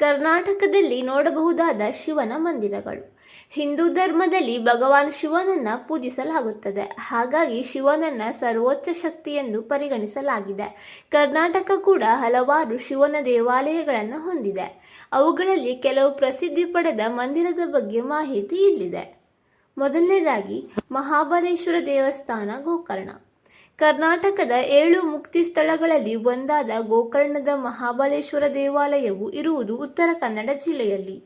ಕರ್ನಾಟಕದಲ್ಲಿ ನೋಡಬಹುದಾದ ಶಿವನ ಮಂದಿರಗಳು. ಹಿಂದೂ ಧರ್ಮದಲ್ಲಿ ಭಗವಾನ್ ಶಿವನನ್ನ ಪೂಜಿಸಲಾಗುತ್ತದೆ. ಹಾಗಾಗಿ ಶಿವನನ್ನ ಸರ್ವೋಚ್ಚ ಶಕ್ತಿ ಪರಿಗಣಿಸಲಾಗಿದೆ. ಕರ್ನಾಟಕ ಕೂಡ ಹಲವಾರು ಶಿವನ ದೇವಾಲಯಗಳನ್ನು ಹೊಂದಿದೆ. ಅವುಗಳಲ್ಲಿ ಕೆಲವು ಪ್ರಸಿದ್ಧಿ ಪಡೆದ ಮಂದಿರದ ಬಗ್ಗೆ ಮಾಹಿತಿ ಇಲ್ಲಿದೆ. ಮೊದಲನೇದಾಗಿ ಮಹಾಬಲೇಶ್ವರ ದೇವಸ್ಥಾನ ಗೋಕರ್ಣ. ಕರ್ನಾಟಕದ ಏಳು ಮುಕ್ತಿ ಸ್ಥಳಗಳಲ್ಲಿ ಒಂದಾದ ಗೋಕರ್ಣದ ಮಹಾಬಲೇಶ್ವರ ದೇವಾಲಯವು ಇರುವುದು ಉತ್ತರ ಕನ್ನಡ ಜಿಲ್ಲೆಯಲ್ಲಿ.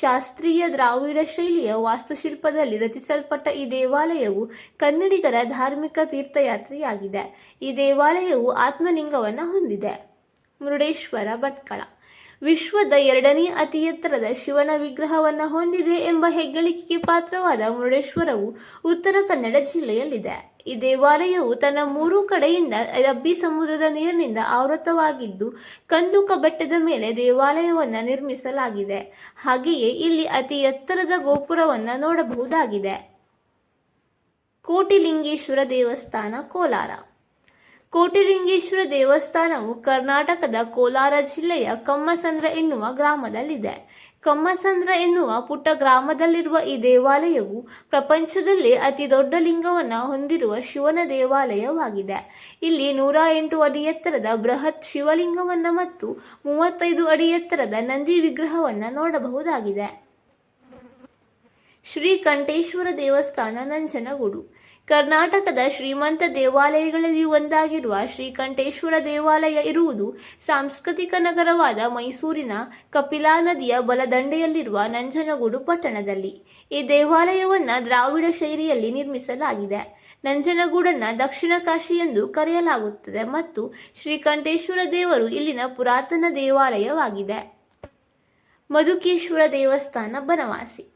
ಶಾಸ್ತ್ರೀಯ ದ್ರಾವಿಡ ಶೈಲಿಯ ವಾಸ್ತುಶಿಲ್ಪದಲ್ಲಿ ರಚಿಸಲ್ಪಟ್ಟ ಈ ದೇವಾಲಯವು ಕನ್ನಡಿಗರ ಧಾರ್ಮಿಕ ತೀರ್ಥಯಾತ್ರೆಯಾಗಿದೆ. ಈ ದೇವಾಲಯವು ಆತ್ಮಲಿಂಗವನ್ನು ಹೊಂದಿದೆ. ಮುರುಡೇಶ್ವರ ಭಟ್ಕಳ ವಿಶ್ವದ ಎರಡನೇ ಅತಿ ಎತ್ತರದ ಶಿವನ ವಿಗ್ರಹವನ್ನು ಹೊಂದಿದೆ ಎಂಬ ಹೆಗ್ಗಳಿಕೆಗೆ ಪಾತ್ರವಾದ ಮುರುಡೇಶ್ವರವು ಉತ್ತರ ಕನ್ನಡ ಜಿಲ್ಲೆಯಲ್ಲಿದೆ. ಈ ದೇವಾಲಯವು ತನ್ನ ಮೂರು ಕಡೆಯಿಂದ ರಬ್ಬಿ ಸಮುದ್ರದ ನೀರಿನಿಂದ ಆವೃತವಾಗಿದ್ದು ಕಂದುಕ ಬೆಟ್ಟದ ಮೇಲೆ ದೇವಾಲಯವನ್ನು ನಿರ್ಮಿಸಲಾಗಿದೆ. ಹಾಗೆಯೇ ಇಲ್ಲಿ ಅತಿ ಎತ್ತರದ ಗೋಪುರವನ್ನು ನೋಡಬಹುದಾಗಿದೆ. ಕೋಟಿಲಿಂಗೇಶ್ವರ ದೇವಸ್ಥಾನ ಕೋಲಾರ. ಕೋಟಿಲಿಂಗೇಶ್ವರ ದೇವಸ್ಥಾನವು ಕರ್ನಾಟಕದ ಕೋಲಾರ ಜಿಲ್ಲೆಯ ಕಮ್ಮಸಂದ್ರ ಎನ್ನುವ ಗ್ರಾಮದಲ್ಲಿದೆ. ಕಮ್ಮಸಂದ್ರ ಎನ್ನುವ ಪುಟ್ಟ ಗ್ರಾಮದಲ್ಲಿರುವ ಈ ದೇವಾಲಯವು ಪ್ರಪಂಚದಲ್ಲೇ ಅತಿ ದೊಡ್ಡ ಲಿಂಗವನ್ನು ಹೊಂದಿರುವ ಶಿವನ ದೇವಾಲಯವಾಗಿದೆ. ಇಲ್ಲಿ ನೂರ ಎಂಟು ಅಡಿ ಎತ್ತರದ ಬೃಹತ್ ಶಿವಲಿಂಗವನ್ನು ಮತ್ತು ಮೂವತ್ತೈದು ಅಡಿ ಎತ್ತರದ ನಂದಿ ವಿಗ್ರಹವನ್ನು ನೋಡಬಹುದಾಗಿದೆ. ಶ್ರೀಕಂಠೇಶ್ವರ ದೇವಸ್ಥಾನ ನಂಜನಗೂಡು. ಕರ್ನಾಟಕದ ಶ್ರೀಮಂತ ದೇವಾಲಯಗಳಲ್ಲಿ ಒಂದಾಗಿರುವ ಶ್ರೀಕಂಠೇಶ್ವರ ದೇವಾಲಯ ಇರುವುದು ಸಾಂಸ್ಕೃತಿಕ ನಗರವಾದ ಮೈಸೂರಿನ ಕಪಿಲಾ ನದಿಯ ಬಲದಂಡೆಯಲ್ಲಿರುವ ನಂಜನಗೂಡು ಪಟ್ಟಣದಲ್ಲಿ. ಈ ದೇವಾಲಯವನ್ನು ದ್ರಾವಿಡ ಶೈಲಿಯಲ್ಲಿ ನಿರ್ಮಿಸಲಾಗಿದೆ. ನಂಜನಗೂಡನ್ನು ದಕ್ಷಿಣ ಕಾಶಿ ಎಂದು ಕರೆಯಲಾಗುತ್ತದೆ ಮತ್ತು ಶ್ರೀಕಂಠೇಶ್ವರ ದೇವರು ಇಲ್ಲಿನ ಪುರಾತನ ದೇವಾಲಯವಾಗಿದೆ. ಮಧುಕೇಶ್ವರ ದೇವಸ್ಥಾನ, ಬನವಾಸಿ.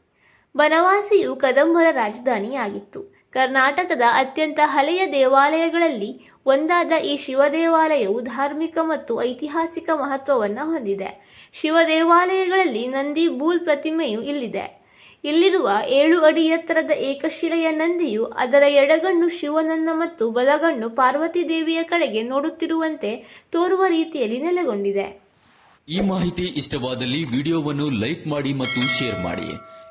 ಬನವಾಸಿಯು ಕದಂಬರ ರಾಜಧಾನಿಯಾಗಿತ್ತು. ಕರ್ನಾಟಕದ ಅತ್ಯಂತ ಹಳೆಯ ದೇವಾಲಯಗಳಲ್ಲಿ ಒಂದಾದ ಈ ಶಿವ ದೇವಾಲಯವು ಧಾರ್ಮಿಕ ಮತ್ತು ಐತಿಹಾಸಿಕ ಮಹತ್ವವನ್ನು ಹೊಂದಿದೆ. ಶಿವ ದೇವಾಲಯಗಳಲ್ಲಿ ನಂದಿ ಬೂಲ್ ಪ್ರತಿಮೆಯು ಇಲ್ಲಿದೆ. ಇಲ್ಲಿರುವ ಏಳು ಅಡಿ ಎತ್ತರದ ಏಕಶಿಲೆಯ ನಂದಿಯು ಅದರ ಎಡಗಣ್ಣು ಶಿವನನ್ನ ಮತ್ತು ಬಲಗಣ್ಣು ಪಾರ್ವತಿ ದೇವಿಯ ಕಡೆಗೆ ನೋಡುತ್ತಿರುವಂತೆ ತೋರುವ ರೀತಿಯಲ್ಲಿ ನೆಲೆಗೊಂಡಿದೆ. ಈ ಮಾಹಿತಿ ಇಷ್ಟವಾದಲ್ಲಿ ವಿಡಿಯೋವನ್ನು ಲೈಕ್ ಮಾಡಿ ಮತ್ತು ಶೇರ್ ಮಾಡಿ.